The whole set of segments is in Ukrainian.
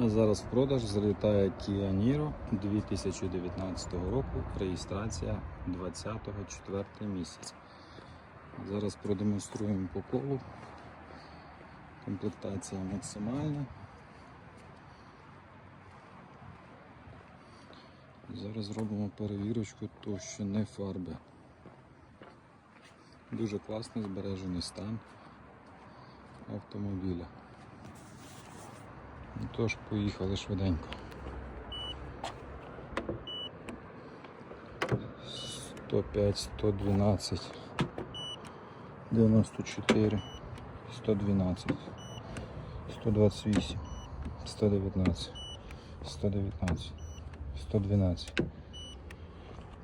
Зараз в продаж залітає Kia Niro 2019 року, реєстрація 24 місяць. Зараз продемонструємо по колу. Комплектація максимальна. Зараз зробимо перевірочку товщини фарби. Дуже класний збережений стан автомобіля. Тож, поїхали швиденько. 105, 112, 94, 112, 128, 119, 119, 112,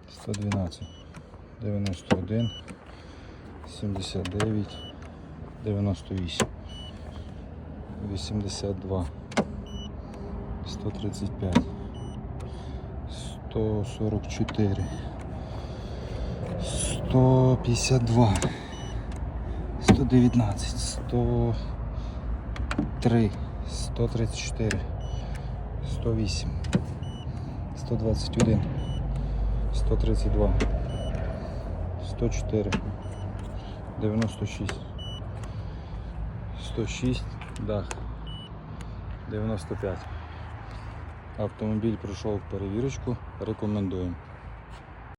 112, 91, 79, 98, 82, 135, 144, 152, 119, 103, 134, 108, 121, 132, 104, 96, 106, дах, 95. Автомобіль пройшов перевірочку, рекомендуємо.